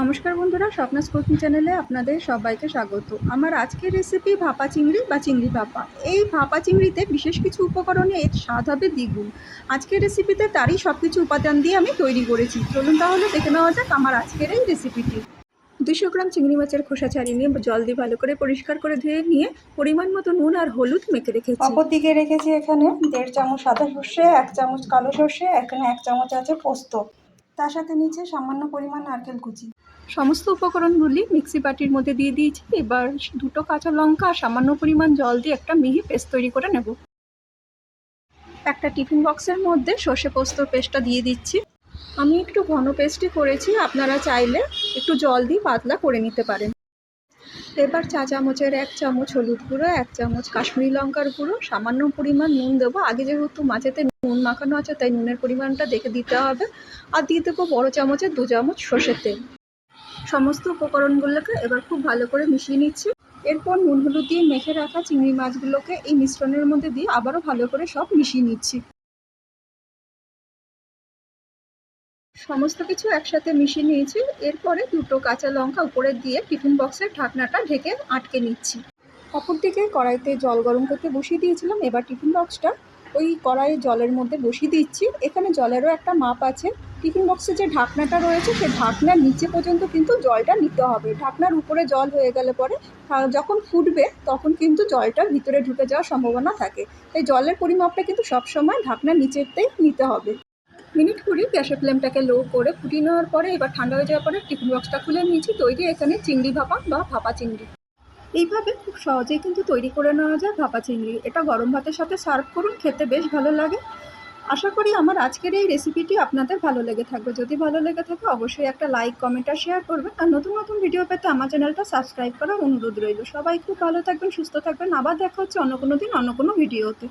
নমস্কার বন্ধুরা স্বপ্নাস কুকিং চ্যানেলে আপনাদের সবাইকে স্বাগত। আমার আজকের রেসিপি ভাপা চিংড়ি বা চিংড়ি ভাপা। এই ভাপা চিংড়িতে বিশেষ কিছু উপকরণে এর স্বাদ হবে দ্বিগুণ। আজকের রেসিপিতে তারই সব কিছু উপাদান দিয়ে আমি তৈরি করেছি। চলুন তাহলে দেখে নেওয়া যাক আমার আজকের এই রেসিপিটি দুশো গ্রাম চিংড়ি মাছের খোসা ছাড়িয়ে নিয়ে জল দিয়ে ভালো করে পরিষ্কার করে ধুয়ে নিয়ে পরিমাণ মতো নুন আর হলুদ মেখে রেখেছি। অপর দিকে রেখেছি এখানে দেড় চামচ সাদা সর্ষে, এক চামচ কালো সর্ষে, এখানে এক চামচ আছে পোস্ত। তার সাথে নিচে সামান্য পরিমাণ নারকেল কুচি। সমস্ত উপকরণগুলি মিক্সি বাটির মধ্যে দিয়ে দিয়েছি। এবার দুটো কাঁচা লঙ্কা সামান্য পরিমাণ জল দিয়ে একটা মিহি পেস্ট তৈরি করে নেব। একটা টিফিন বক্সের মধ্যে সর্ষে পোস্তর পেস্টটা দিয়ে দিচ্ছি। আমি একটু ঘন পেস্টই করেছি, আপনারা চাইলে একটু জল দিয়ে পাতলা করে নিতে পারেন। এবার চা চামচের এক চামচ হলুদ গুঁড়ো, এক চামচ কাশ্মীরি লঙ্কার গুঁড়ো, সামান্য পরিমাণ নুন দেবো। আগে যেহেতু মাছেতে নুন মাখানো আছে, তাই নুনের পরিমাণটা দেখে দিতে হবে। আর দিয়ে দেবো বড়ো চামচের দু চামচ সর্ষের তেল। সমস্ত উপকরণগুলোকে এবার খুব ভালো করে মিশিয়ে নিচ্ছি। এরপর নুন, হলুদ দিয়ে মেখে রাখা চিংড়ি মাছগুলোকে এই মিশ্রণের মধ্যে দিয়ে আবারও ভালো করে সব মিশিয়ে নিচ্ছি। সমস্ত কিছু একসাথে মিশিয়ে নিয়েছি। এরপরে দুটো কাঁচা লঙ্কা উপরে দিয়ে টিফিন বক্সের ঢাকনাটা ঢেকে আটকে নিচ্ছি। অপরদিকে কড়াইতে জল গরম করতে বসিয়ে দিয়েছিলাম। এবার টিফিন বক্সটা ওই কড়াইয়ের জলের মধ্যে বসিয়ে দিচ্ছি। এখানে জলেরও একটা মাপ আছে। টিফিন বক্সে যে ঢাকনাটা রয়েছে সেই ঢাকনার নিচে পর্যন্ত কিন্তু জলটা নিতে হবে। ঢাকনার উপরে জল হয়ে গেলে পরে যখন ফুটবে, তখন কিন্তু জলটা ভিতরে ঢুকে যাওয়ার সম্ভাবনা থাকে। তাই জলের পরিমাপটা কিন্তু সবসময় ঢাকনার নিচেতেই নিতে হবে। মিনিট কুড়ি গ্যাসের ফ্লেমটাকে লো করে ফুটিয়ে নেওয়ার পরে, এবার ঠান্ডা হয়ে যাওয়ার পরে টিফিন বক্সটা খুলে নিয়েছি। তৈরি এখানে চিংড়ি ভাপা বা ভাপা চিংড়ি। এইভাবে খুব সহজেই কিন্তু তৈরি করে নেওয়া যায় ভাপা চিংড়ি। এটা গরম ভাতের সাথে সার্ভ করুন, খেতে বেশ ভালো লাগে। আশা করি আমার আজকের এই রেসিপিটি আপনাদের ভালো লেগে থাকবে। যদি ভালো লেগে থাকে, অবশ্যই একটা লাইক কমেন্ট আর শেয়ার করবেন। আর নতুন নতুন ভিডিও পেতে আমার চ্যানেলটা সাবস্ক্রাইব করার অনুরোধ রইল। সবাই খুব ভালো থাকবেন, সুস্থ থাকবেন। আবার দেখা হচ্ছে অন্য কোনো দিন, অন্য কোনো ভিডিওতে